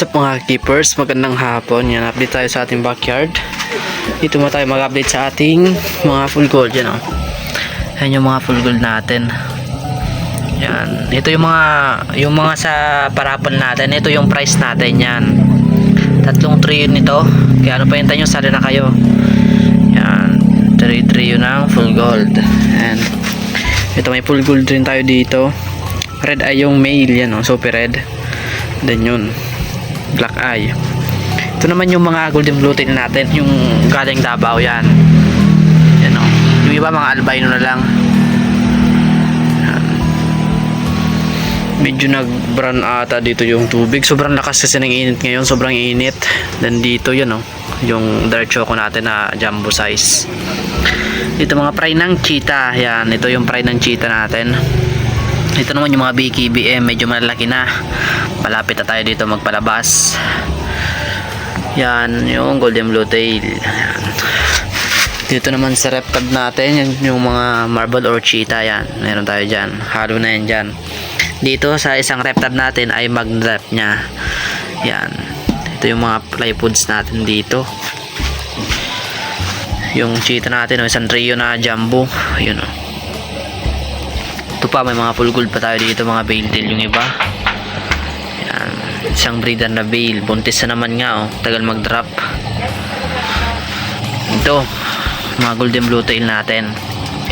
What's up mga keepers? Magandang hapon. Yan, update tayo sa ating backyard. Dito mo tayo mag-update sa ating mga full gold. Yan o. Yan yung mga full gold natin. Yan. Ito yung mga yung mga sa parapol natin. Ito yung price natin yan. Tatlong trio nito. Kaya ano pa hintayin nyo, sali na kayo. Yan. Three trio ng full gold. And ito may full gold rin tayo dito. Red eye yung male yan o. Super red. Then yun black eye. Ito naman yung mga golden tail natin yung galing Davao yan. Yan o yung iba mga albino na lang. Medyo nag brown ata dito yung tubig. Sobrang lakas kasi ng init ngayon sobrang init. Then dito yun o yung dark choco natin na jumbo size. Dito mga fry ng cheetah. Yan ito yung fry ng cheetah natin ito naman yung mga BKBM medyo malalaki na. Malapit na tayo dito magpalabas. Yan yung golden blue tail. Yan. dito naman sa reptad natin yan yung mga marble or cheetah yan. Meron tayo dyan. Halo na yan dyan. Dito sa isang reptad natin ay mag-drop nya yan. Ito yung mga plyfoods natin dito. Yung cheetah natin o isang trio na jumbo. Yun o ito pa may mga full gold pa tayo dito mga bale tail yung iba. Yan isang breeder na bale buntis na naman nga oh. Tagal mag drop ito mga golden blue tail natin.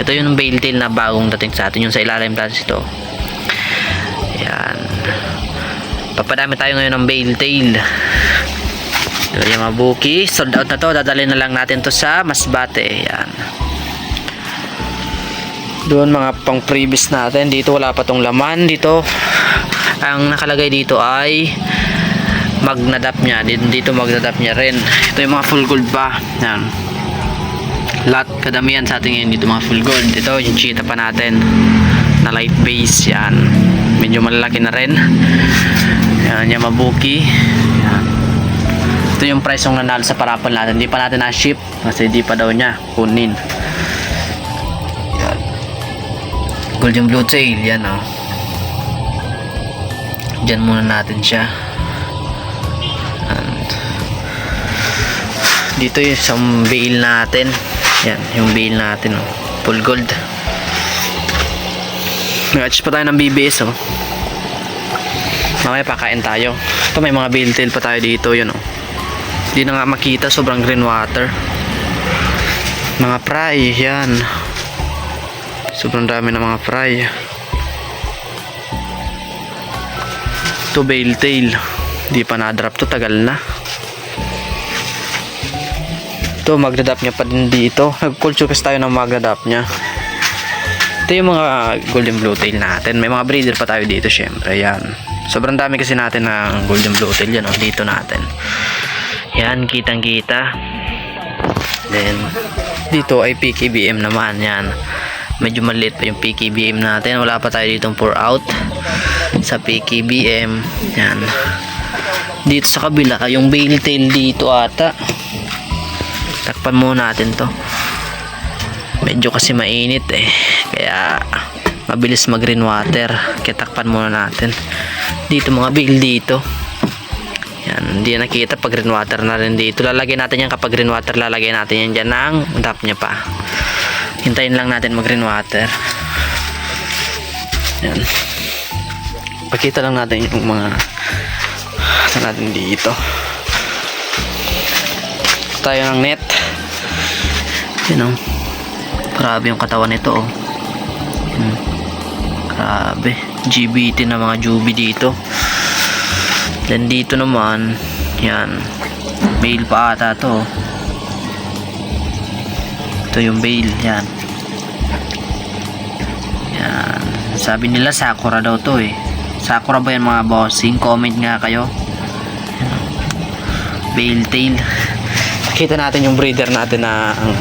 Ito yung bale tail na bagong dating sa atin yung sa ilalim dance ito. Yan. Papadami tayo ngayon ng bale tail. Ito yung mga sold out na to. Dadalhin na lang natin to sa masbate. Yan doon mga pang previous natin. Dito wala pa tong laman. Dito ang nakalagay dito ay magnadap niya. Dito, magnadap niya rin. Ito yung mga full gold pa. Yan. Lahat kadamihan sa atin ngayon dito mga full gold. Ito yung cheetah pa natin. Na light base yan. Medyo malalaki na rin. Yan yung mabuki. Yan. Ito yung price ng nanalo sa parapol natin. Hindi pa natin na-ship kasi hindi pa daw niya kunin golden blue tail yan oh. Dyan muna natin siya. And dito yung isang bail natin. Yan yung bail natin oh. Full gold. Nag-atch pa tayo ng BBS oh. Mamaya pakain tayo. Ito may mga bail tail pa tayo dito yun oh. Hindi na nga makita sobrang green water. Mga fry yan sobrang dami ng mga fry. To bale tail. Di pa na drop to tagal na. To magdadap niya pa din dito. Nag culture kasi tayo ng magdadap niya. Ito yung mga golden blue tail natin. May mga breeder pa tayo dito syempre. Yan. Sobrang dami kasi natin ng golden blue tail yan oh, dito natin. Yan kitang kita then dito ay PKBM naman yan medyo maliit pa yung PKBM natin. Wala pa tayo ditong pour out sa PKBM yan. Dito sa kabila yung bail tail dito ata. Takpan muna natin to. Medyo kasi mainit eh. Kaya mabilis mag green water. Kaya takpan muna natin. Dito mga bail dito. Yan hindi nakita pag green water na rin dito. Lalagay natin yan. Kapag green water lalagay natin yan dyan ng tap nya pa hintayin lang natin mag green water. Yan. Pakita lang natin yung mga sa natin dito. Tayo ng net. Yun know, grabe yung katawan nito oh. Hmm. grabe. GBT na mga jubi dito. Then dito naman yan. Male pa ata to oh. Ito yung bale yan. Yan. Sabi nila sakura daw to eh. Sakura ba yan mga bossing comment nga kayo. Bale tail. Kita natin yung breeder natin na ang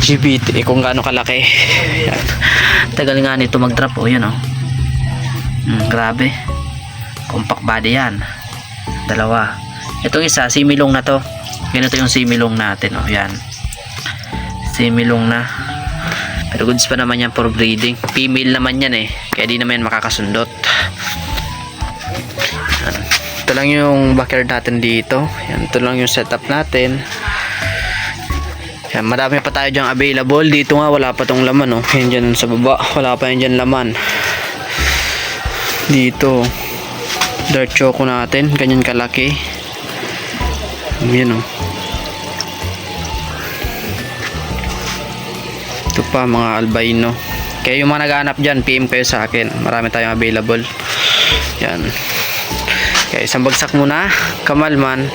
GBT eh, kung gaano kalaki. Tagal nga nito mag drop oh yun oh. Hmm, grabe. Compact body yan. Dalawa. Itong isa similong na to. Ganito yung similong natin oh yan similong na pero goods pa naman yan for breeding female naman yan eh kaya di naman yan makakasundot yan. ito lang yung backyard natin dito. Yan, ito lang yung setup natin. Yan, madami pa tayo dyan available. Dito nga, wala pa tong laman, oh. Yan dyan sa baba. Wala pa yan dyan laman. Dito. Dark choco natin. Ganyan kalaki. Yan, oh. Ito pa, mga albino. Kaya yung mga naghahanap dyan, PM kayo sa akin. Marami tayong available. Yan. Kaya isang bagsak muna. Kamalman.